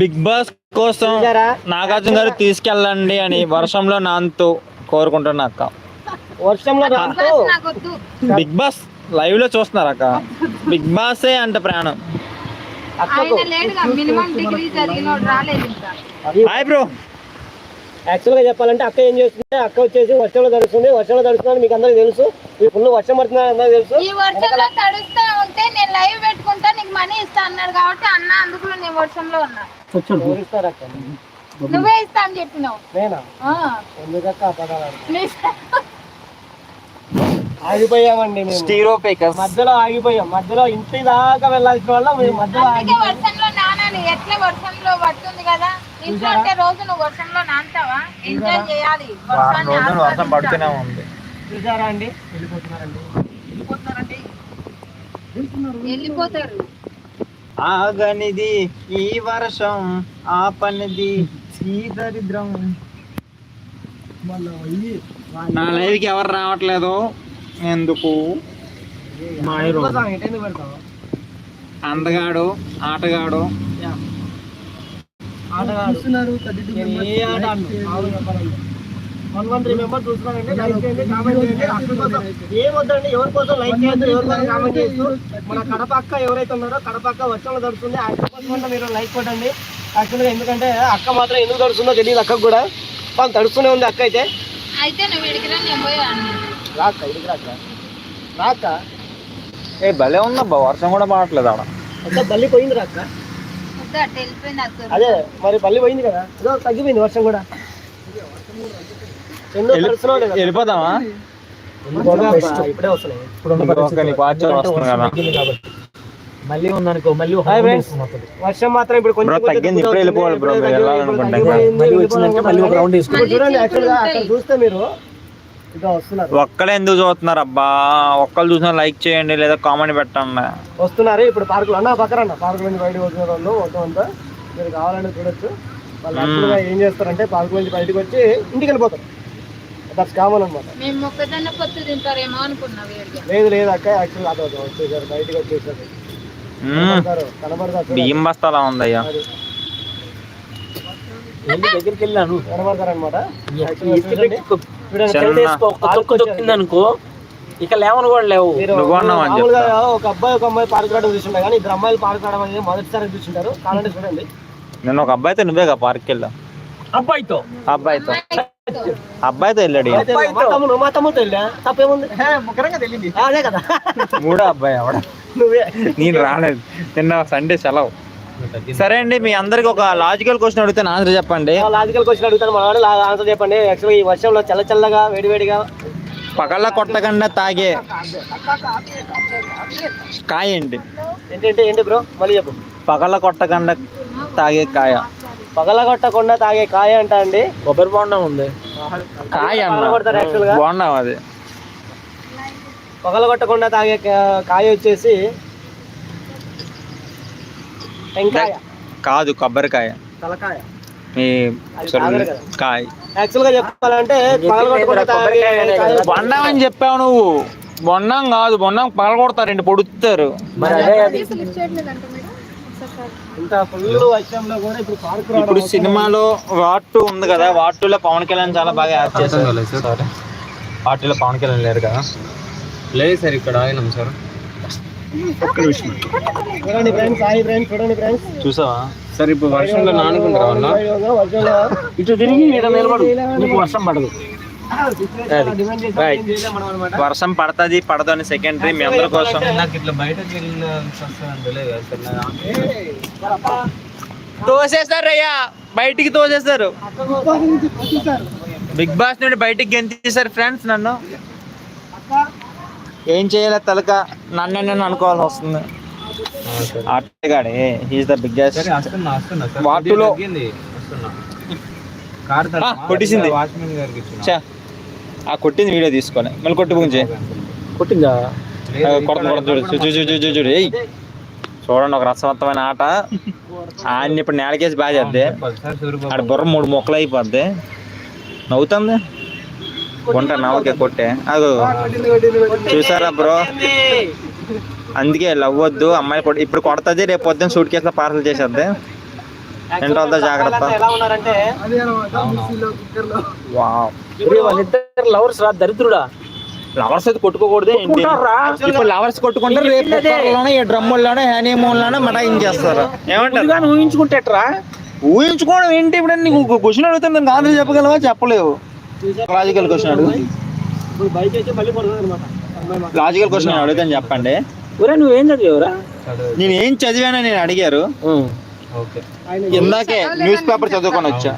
Big boss కోసం? నాగార్జున గారు తీసుకెళ్ళండి అని వర్షంలో నాంతూ కోరుకుంటున్నా అక్క. వర్షంలో బిగ్ బాస్ లైవ్లో చూస్తున్నారు అక్క. బిగ్ బాసే అంట ప్రాణం. Hi bro. యాక్చువల్గా చెప్పాలంటే అక్క ఏం చేస్తుంది? అక్క వచ్చేసి వర్షంలో తడుస్తుంది. వర్షంలో తడుస్తుందని మీకు అందరికి తెలుసు. ఈ ఫుల్ వర్షం పడుతుందని అందరికి తెలుసు. ఈ వర్షంలో తడుస్తా ఉంటే నేను లైవ్ పెట్టుకుంటా నీకు మనీ ఇస్తా అన్నాడు కాబట్టి అన్న అందుకు నేను వర్షంలో ఉన్నా. ఎవరు ఇస్తారు అక్క? నువ్వే ఇస్తా అని చెప్పినావు. నేనా? ఆ. ఎందుకక్క ఆ పదాలు ప్లీజ్. ఆగిపోయామండి మేము. స్టీరో మధ్యలో ఆగిపోయాం. మధ్యలో ఇంటి దాకా వెళ్ళాల్సిన వల్ల మధ్యలో వర్షంలో ఎట్లా వర్షంలో పడుతుంది కదా? ఇంట్లో అంటే రోజు నువ్వు వర్షంలో నానతావా ఎంజాయ్ చేయాలి. వారం వర్షాన్ని రోజులు వర్షం. పడుతూనే ఉంది. చూసారా అండి? వెళ్ళిపోతున్నారండి. వెళ్ళిపోతారు. ఆగనిది ఈ వర్షం ఆపనిది ఈ దరిద్రం. నా లైవ్కి ఎవరు రావట్లేదు? ఎందుకు? అందగాడు ఆటగాడు. ఏ ఆట వన్ వన్ త్రీ మెంబర్స్ చూస్తున్నారంటే లైక్ చేయండి కామెంట్ చేయండి. అక్క కోసం ఏం వద్దండి? ఎవరి కోసం లైక్ చేయొద్దు ఎవరి కోసం కామెంట్ చేయొద్దు మన కడప అక్క ఎవరైతే ఉన్నారో కడప అక్క వర్షంలో తడుస్తుంది. ఆ అక్క కోసం కూడా మీరు లైక్ కొట్టండి. యాక్చువల్గా ఎందుకంటే అక్క మాత్రం ఎందుకు తడుస్తుందో తెలియదు అక్కకు కూడా. వాళ్ళు తడుస్తూనే ఉంది అక్క అయితే. అయితే నువ్వు ఇదికి రాక్క రాక్క. ఏ భలే ఉందబ్బా వర్షం కూడా పడట్లేదు ఆడ. అక్క బల్లి పోయింది రాక్క వద్దు అట్ట వెళ్ళిపోయింది అక్క అదే మరి బల్లి పోయింది కదా? ఏదో తగ్గిపోయింది వర్షం కూడా? వెళ్ళిపోదామా? ఇప్పుడే వస్తున్నాయి. మళ్ళీ ఉందనుకో మళ్ళీ. వర్షం మాత్రం ఇప్పుడు కొంచెం బ్రో, కొంచెం తగ్గింది, ఇప్పుడే వెళ్ళిపోవాలి బ్రో, మీరు తగ్గిపోయింది, వెళ్ళాలనుకుంటే. తగ్గిపోయింది, మళ్ళీ వచ్చిందంటే మళ్ళీ ఒక రౌండ్ ఇప్పుడు వేసుకున్నాం చూడండి యాక్చువల్గా ఉంటాయి. అక్కడ చూస్తే మీరు ఇక వస్తున్నారు. ఒక్కలే ఎందుకు చూస్తున్నారు అబ్బా? ఒక్కరు చూసినా లైక్ చేయండి లేదా కామెంట్ పెట్టండి. వస్తున్నారు. ఇప్పుడు పార్కులో అన్న పక్కన అన్న పార్కు నుంచి బయటకు వచ్చిన వాళ్ళు మొత్తం అంతా మీరు కావాలని చూడొచ్చు. వాళ్ళు ఏం చేస్తారంటే పార్కు నుంచి బయటకు వచ్చి ఇంటికి వెళ్ళిపోతారు. దట్స్ కామన్ అనమాట మేము మొక్కజొన్న పొత్తు తింటారేమో అనుకున్నా వేడిగా. లేదు లేదు అక్క యాక్చువల్ అదో వచ్చేసారు బయటకు వచ్చేసారు. కనబడతారు. బియ్యం బస్తాలా ఉందయ్యా? దగ్గరికి వెళ్ళాను? కనబడతారు అనుకో ఇక లేవను కూడా లేవు. మామూలుగా ఒక అబ్బాయి ఒక అమ్మాయి పార్క్ రావడం చూసింటారు కానీ ఇద్దరు అమ్మాయిలు పార్క్ రావడం అనేది మొదటిసారి చూసింటారు కావాలంటే చూడండి. నేను ఒక అబ్బాయితో నువ్వేగా పార్క్ వెళ్ళా అబ్బాయితో. అబ్బాయితో. అబ్బాయితో వెళ్ళాడు మా తమ్ముడు తెలియదా తప్పేముంది? ముఖరంగా తెలియదు. అదే కదా. మూడో అబ్బాయి ఆవిడ నువ్వే. నేను రాలేదు. నిన్న సండే సెలవు. సరే అండి మీ అందరికి ఒక లాజికల్ క్వశ్చన్ అడిగితే నా ఆన్సర్ చెప్పండి లాజికల్ క్వశ్చన్ అడుగుతాను మన ఆన్సర్ చెప్పండి. యాక్చువల్గా ఈ వర్షంలో చల్ల చల్లగా వేడి వేడిగా. పగళ్ళ కొట్టకుండా తాగే కాయ ఏంటి ఏంటంటే ఏంటి బ్రో మళ్ళీ చెప్పు. పగళ్ళ కొట్టకుండా తాగే కాయ. పగలగొట్టకుండా తాగే కాయ అంట అండి? కొబ్బరి బొండం ఉంది. కాయ బాగున్నావు అది. పగలగొట్టకుండా తాగే కా- కాయ వచ్చేసి టెంకాయ కాదు కొబ్బరికాయ. తలకాయ. మీ. కాయ. యాక్చువల్గా చెప్పాలంటే బొండం అని చెప్పావు నువ్వు. బొండం కాదు బొండం పగలగొడతారండి పొడుస్తారు. మరి అదే అది. ఇంత ఫుల్ వర్షంలో కూడా ఇప్పుడు పార్క్ ఇప్పుడు సినిమాలో వాట్ టూ ఉంది కదా వాట్ టూ లో పవన్ కళ్యాణ్ చాలా బాగా యాక్ట్ చేశారు. Sorry. వాట్ టూ లో పవన్ కళ్యాణ్ లేరు కదా. లేదు సార్ ఇక్కడ ఆగినాం సార్. చూడండి ఫ్రెండ్స్ ఫ్రెండ్స్ చూడండి ఫ్రెండ్స్. చూసావా? సార్ ఇప్పుడు వర్షంలో నానుకుంటా వల్ల ఇటు తిరిగి ఇక్కడ నిలబడు. నీకు వర్షం పడదు. వర్షం పడతది పడదు అని సెకండరీ మీ అందరి కోసం. నాకు ఇట్లా అబ్బా, తోసేస్తారు అయ్యా. బయటికి తోసేస్తారు. బిగ్ బాస్ నుండి బయటికి గెంతేసారు ఫ్రెండ్స్ నన్ను. ఏం చేయాలి తలక? నన్ను నేను అనుకోవాల్సి వస్తుంది. ఆటగాడే హీస్ ద బిగ్గెస్ట్ వాటిలో- కార్ ఆ. వాచ్మెన్ గారికి కొట్టింది వీడియో తీసుకోవాలి మళ్ళీ కొట్టి పుంచే కొట్టిందా? కొడత కొడత చూడు చూ- చూ- చూ- చూ- చూ- చూడు. ఏయ్ చూడండి ఒక రసవంతమైన ఆట. ఆయన ఇప్పుడు నేలకేసి బాగా చేద్దే. ఆడ బుర్ర మూడు మొక్కలు అయిపోద్ది. నవ్వుతుంది? గుంట నవ్వుకే కొట్టే. అది. చూసారా బ్రో? అందుకే లవ్ వద్దు అమ్మాయిలు కొట్ ఇప్పుడు కొడుతుంది రేపు పొద్దున్న సూట్ కేసులో పార్సల్ చేసేద్ది. వద్ద జాగ్రత్త. లవర్స్ రా దరిద్రుడా. లవర్స్ అయితే కొట్టుకోకూడదు? ఇప్పుడు లవర్స్ కొట్టుకుంటారు రేపు ఈ డ్రమ్ముల్లోనే హనీమూన్లోనే మటాయించేస్తారు ఏమంటారు? ఊహించుకుంటేట్రా ఊహించుకోవడం ఏంటి? ఇప్పుడు నీకు క్వశ్చన్ అడుగుతాను దానికి ఆన్సర్ చెప్పగలవా? చెప్పలేవు. లాజికల్ క్వశ్చన్ అడుగు. ఇప్పుడు బైక్ అయితే మళ్ళీ పడుతుంది అనమాట లాజికల్ క్వశ్చన్ అడుగుతాను చెప్పండి. ఒరే నువ్వేం చదివావురా? నేను ఏం చదివానో నేను అడిగారు. ఓకే. ఇందాకే న్యూస్ పేపర్ చదువుకొని వచ్చా.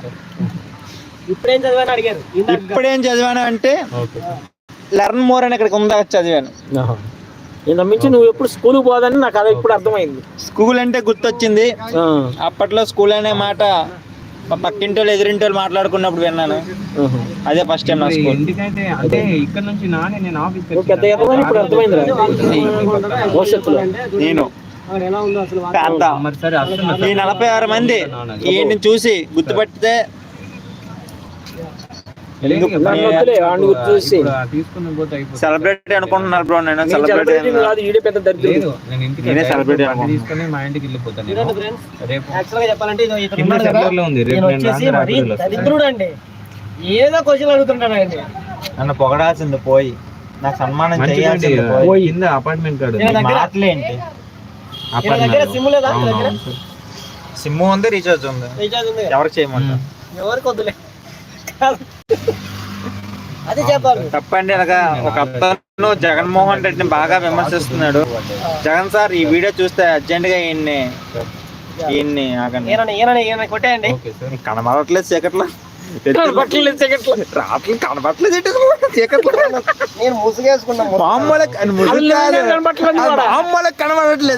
ఇప్పుడేం చదివాని అడిగారు. ఇందాక ఇప్పుడేం చదివాను అంటే ఓకే. లెర్న్ మోర్ అని ఇక్కడికి ఉందా? చదివాను. నేను నమ్మించి నువ్వు ఎప్పుడు స్కూల్ పోదని నాకు అది ఇప్పుడు అర్థమైంది. స్కూల్ అంటే గుర్తొచ్చింది. అప్పట్లో స్కూల్ అనే మాట మా పక్కింటి వాళ్ళు ఎదురింటి వాళ్ళు మాట్లాడుకున్నప్పుడు విన్నాను. అదే ఫస్ట్ టైం నా మరి స్కూల్ ఎందుకంటే అంటే ఇక్కడ నుంచి నానే ఇప్పుడు అర్థమైందిరా భవిష్యత్తులో నేను పెద్ద ఈ నలభై ఆరు మంది ఈయన్ని చూసి గుర్తుపట్టితే నన్ను వద్దులే, వాడిని గుర్తు చూసి. తీసుకుని పోతే అయిపోతుంది సెలబ్రిటీ అనుకుంటున్నారు బ్రో నేను సెలబ్రిటీ నేను. తీసుకొని మా ఇంటికి వెళ్ళిపోతాను రేపు చెప్పాలంటే అండి ఏదో క్వశ్చన్ అడుగుతుంటాడండి నన్ను పొగడాల్సింది పోయి. నాకు సన్మానం. చేయాల్సింది పోయి. కింద అపార్ట్మెంట్ కాదు మాటలేంటి సిమ్ లేదా? సిమ్ ఉంది రీఛార్జ్ ఉంది. రీఛార్జ్ ఉంది ఎవరికి చేయమంటా ఎవరికి వద్దులే. అది చెప్పాలి. తప్పండి అనగా ఒక అతను జగన్మోహన్ రెడ్డిని బాగా విమర్శిస్తున్నాడు. జగన్ సార్ ఈ వీడియో చూస్తే అర్జెంట్గా ఈయన్ని ఈయన్ని ఆగండి. కొట్టేయండి. కనబడట్లేదు చీకట్లో. చీకట్లో. చీకట్లో నేను ముసుగేసుకున్నా. మామూలు. కనబడట్లేదు. మామూలు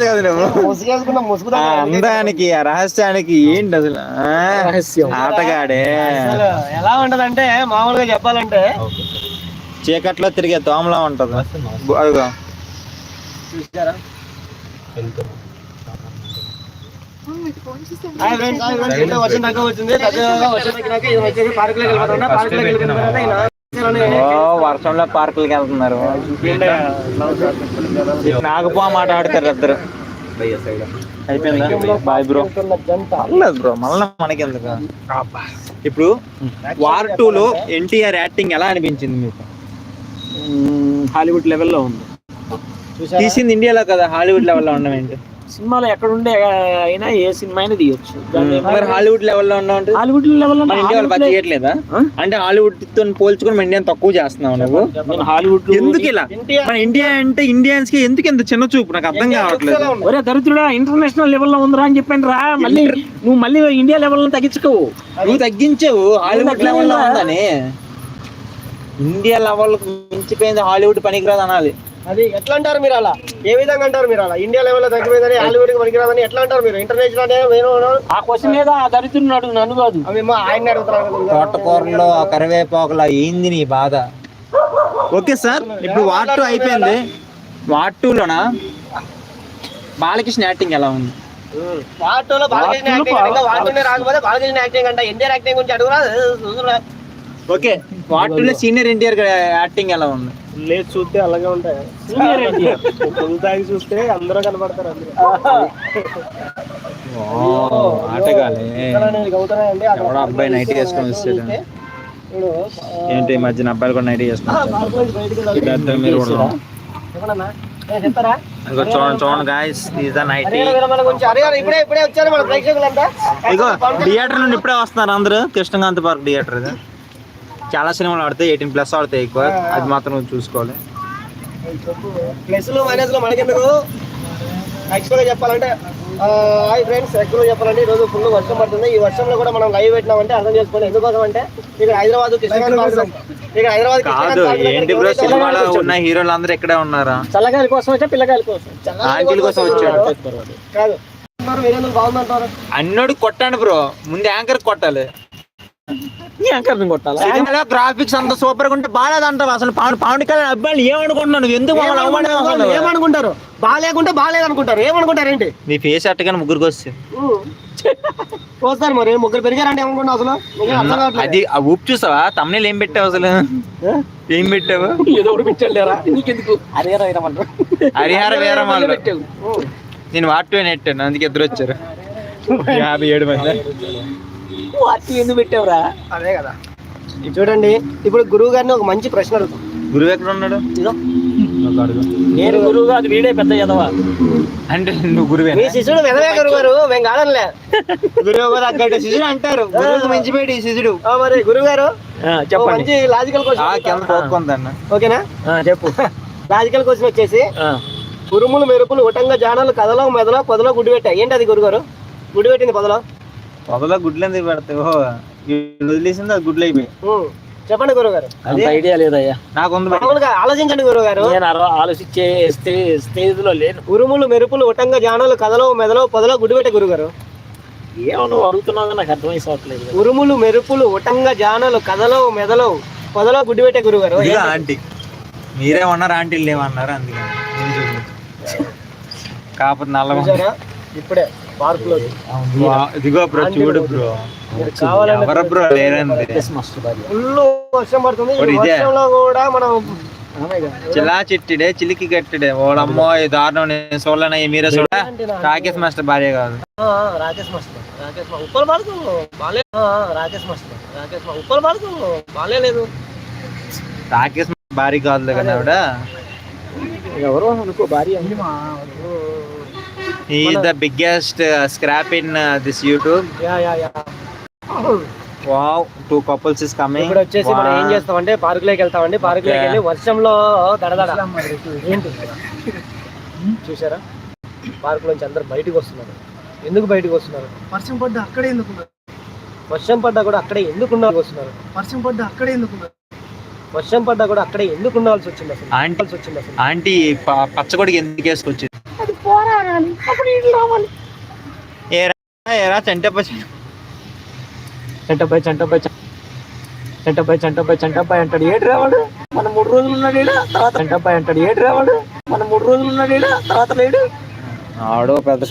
కదా ముసుగేసుకున్నా ముసుగు అందానికి ఆ రహస్యానికి ఏంటి అసలు రహస్యం. ఆటగాడే అసలు ఎలా ఉంటదంటే మామూలుగా చెప్పాలంటే చీకట్లో తిరిగే దోమలా ఉంటది చూసారా వర్షంలో పార్కులకి వెళ్తున్నారు. నాగపో మాట్లాడతారు ఇద్దరు భయ్య సైడ్ అయిపోయిందా? బాయ్ బ్రో పర్లేదు బ్రో మళ్ళీ మనకి ఎందుకు ఇప్పుడు వార్ టూ లో ఎన్టీఆర్ యాక్టింగ్ ఎలా అనిపించింది మీకు? హాలీవుడ్ లెవెల్లో ఉంది. చూసారా తీసింది ఇండియాలో కదా హాలీవుడ్ లెవెల్లో ఉండడం ఏంటి? సినిమాలో ఎక్కడ ఉండే అయినా ఏ సినిమా అయినా తీయొచ్చు మరి హాలీవుడ్ లెవెల్లో ఉన్నామంటే హాలీవుడ్ లెవెల్ బాగా చేయట్లేదా? అంటే హాలీవుడ్తో పోల్చుకుని మన ఇండియా తక్కువ చేస్తున్నావు నువ్వు? నేను హాలీవుడ్ ఎందుకు ఇలా? మన ఇండియా అంటే ఇండియన్స్కి ఎందుకు ఇంత చిన్న చూపు? నాకు అర్థం కావట్లేదు. ఒరే దరిద్రుడా ఇంటర్నేషనల్ లెవెల్లో ఉందిరా అని చెప్పాను రా. మళ్ళీ నువ్వు మళ్ళీ ఇండియా లెవెల్ తగ్గించుకోవు. నువ్వు తగ్గించావు. హాలీవుడ్ తగ్గించా? లెవెల్లో ఉందని. ఇండియా లెవెల్ మించిపోయింది హాలీవుడ్ పనికిరాదు అనాలి. అది ఎట్లా అంటారు మీరు అలా? ఏ విధంగా అంటారు మీరు అలా? ఇండియా లెవెల్లో తగ్గిపోయిందని హాలీవుడ్కి పనికిరాదని ఎట్లా అంటారు మీరు? ఇంటర్నేషనల్ ఆ క్వశ్చన్ లేదా ఆ దరిద్రుడు అడుగు నన్ను కాదు. మేము ఆయన అడుగుతున్నాను తోటకూరలో కరివేపాకులా ఏంది నీ బాధ? ఓకే సార్ ఇప్పుడు వార్ టూ అయిపోయింది? వార్ టూలోన బాలకృష్ణ యాక్టింగ్ ఎలా ఉంది? వాటిలో బాలకృష్ణ యాక్టింగ్ ఇంకా వాటినే రాకపోతే బాలకృష్ణ యాక్టింగ్ అంట ఎన్టీఆర్ యాక్టింగ్ గురించి అడుగురా? ఓకే వార్ టూలో సీనియర్ ఎన్టీఆర్ యాక్టింగ్ ఎలా ఉంది? లేదు చూస్తే అలాగే ఉంటాయి. ఎన్టీఆర్. తాగి చూస్తే అందరూ కనబడతారు అందరూ ఆటగాలే ఎవడో అబ్బాయి నైట్ వేసుకొని వస్తాడు. ఏంటి ఈ మధ్యన అబ్బాయిలు కూడా నైట్. ఇద్దరు మీరు కూడా ఇదిగో చూడండి చూడండి guys is the night ego theatre నుండి ఇప్పుడే వస్తున్నారు అందరూ. కృష్ణకాంత్ పార్క్ థియేటర్ ఇది. చాలా సినిమాలు ఆడతాయి ఎయిటీన్ ప్లస్ ఆడతాయి ఎక్కువ. అది మాత్రం నువ్వు చూసుకోవాలి. ప్లస్లో మైనస్లో మనకెందుకు యాక్చువల్గా చెప్పాలంటే హాయ్ ఫ్రెండ్స్ యాక్చువల్గా చెప్పాలంటే ఈ రోజు ఫుల్ వర్షం పడుతుంది. ఈ వర్షంలో కూడా మనం లైవ్ పెట్టినామంటే అర్థం చేసుకోండి ఎందుకోసం అంటే ఇక్కడ హైదరాబాద్ ఇక్కడ కాదు ఏంటి బ్రో సినిమాలో ఉన్న హీరోలు అందరూ ఇక్కడే ఉన్నారా? కోసం వచ్చా కోసం చల్లగా ఆంటీల కోసం వచ్చాడు. కాదు. అన్నోడు కొట్టండి బ్రో ముందు యాంకర్ కొట్టాలి. కొట్టాలా? గ్రాఫిక్స్ అంత సూపర్గా ఉంటే బాగాలేదంటావు? అసలు పవన్ పవన్ కళ్యాణ్ అబ్బాయిలు ఏమనుకుంటున్నావు నువ్వు ఎందుకు? ఏమనుకుంటారు? బాగాలేకుంటే బాగాలేదు అనుకుంటారు ఏమనుకుంటారు? ఏంటి? నీ ఫేస్ అట్టగానే ముగ్గురికి వస్తే. మరి. ముగ్గురు పెరిగారంటే అసలు. అది ఆ ఊపు చూసావా? తమ్నేలు ఏం పెట్టావు అసలు? ఏం పెట్టావు? ఏదో ఒకటి పెట్టాలేరా నీకెందుకు? అరే రమ్మంటారు హరిహర వీరమాలు పెట్టావు. నేను వాటిలో నెట్టాను అందుకే ఇద్దరు వచ్చారు. యాభై ఏడు మంది. ఎందుకు పెట్టావురా? అదే కదా. చూడండి ఇప్పుడు గురువు గారిని ఒక మంచి ప్రశ్న అడుగుతాం. గురువు ఎక్కడ ఉన్నాడు? ఇదో. నేను గురువు కాదు వీడే పెద్ద చదవా అంటే నువ్వు గురువే మీ శిష్యుడు వెదవే గురువు గారు మేము కాదనిలే. గురువు తగ్గట్టు శిశుడు అంటారు. గురువుకు ఈ శిశుడు ఆ, మరి గురువు గారు ఆ, ఓ చెప్పండి. మంచి లాజికల్ క్వశ్చన్ ఓకేనా? ఆ, చెప్పు. లాజికల్ క్వశ్చన్ వచ్చేసి ఉరుములు మెరుపులు ఉటంగా జానాలు కథలో మెదలో పొదలో గుడ్డు పెట్టా ఏంటి అది గురుగారు గుడ్డు పెట్టింది పొదలో? పొదలో గుడ్లు ఎందుకు పెడతాయి ఓహో వీడు వదిలేసింది అది గుడ్లు అయిపోయి ఉం. చెప్పండి గురుగారు అంత ఐడియా లేదయ్యా. నాకు ఉంది బయట. మామూలుగా ఆలోచించండి గురుగారు నేను అర- ఆలోచించే స్థే- స్టేజ్లో లేను. ఉరుములు మెరుపులు ఉటంగా జానాలు కథలో మెదలో పొదలో గుడ్డు పెట్టే గురుగారు ఏమో నువ్వు అడుగుతున్నావు నాకు అర్థమైపోవట్లేదు ఉరుములు మెరుపులు ఉటంగా జానాలు కథలో మెదలో పొదలో గుడ్డు పెట్టే గురుగారు ఇదిగో ఆంటీ. మీరే ఉన్నారు ఆంటీలు ఏమన్నారు అందుకని. నేను చూపించు. కాకపోతే నల్లగా ఉంది. చూసారా? ఇప్పుడే. పార్క్లో ఇదిగో బ్రో చూడు బ్రో. కావాలంటే ఎవరు బ్రో లేరంది మాస్టర్ భార్య ఫుల్ వర్షం పడుతుంది. ఈ మరి ఇదే. వర్షంలో కూడా మనం చిలా చిట్టిడే చిలికి గట్టిడే ఓడమ్మో ఈ దారుణం. నేను చూడలేనా మీరే చూడ రాకేష్ మాస్టర్ భార్య కాదు. రాకేష్ మాస్టర్. రాకేష్ మా ఉప్పలు పడుతు బాలే రాకేష్ మాస్టర్. రాకేష్ మా ఉప్పలు పడుతు బాలే లేదు. రాకేష్ మాస్టర్ భార్య కాదు కదా ఆవిడ. ఎవరో అనుకో భార్య. ఈ the biggest scrap in this YouTube ya ya ya wow two couples is coming ఇప్పుడు వచ్చేసి మనం ఏం చేస్తామంటే పార్క్లోకి వెళ్తామండి. పార్క్లోకి. వెళ్ళి వర్షంలో దడదడ. ఏంటి? చూసారా పార్క్ నుంచి అందరు బయటకు వస్తున్నారు. ఎందుకు బయటకు వస్తున్నారు? వర్షం పడ్డా అక్కడే ఎందుకు వర్షం పడ్డా కూడా అక్కడే ఎందుకు ఉండాల్సి వస్తున్నారు? వర్షం పడ్డా అక్కడే ఎందుకు వర్షం పడ్డా కూడా అక్కడే ఎందుకు ఉండాల్సి వచ్చింది అసలు? ఆంటీ వచ్చింది అసలు? ఆంటీ పచ్చగొడికి ఎందుకు వేసుకొచ్చింది? ఏరా ఏరా చంటే పచ్చ చెంటపై చెంటపై చెంటపై చెంటపై చెంటపై అంటాడు. ఏడు రావాడు? మన మూడు రోజులు ఉన్నాడు ఈడ తర్వాత చెంటపై అంటాడు. ఏడు రావాడు? మన మూడు రోజులు ఉన్నాడు ఈడ తర్వాత లేడు. ఆడో పెద్ద